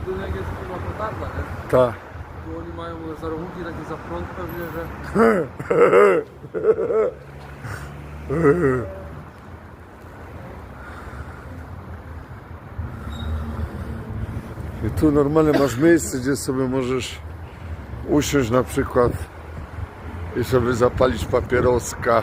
była petarda, nie? Tak. Tu oni mają za rachunki takie za prąd pewnie, że... I tu normalnie masz miejsce, gdzie sobie możesz usiąść na przykład i sobie zapalić papieroska.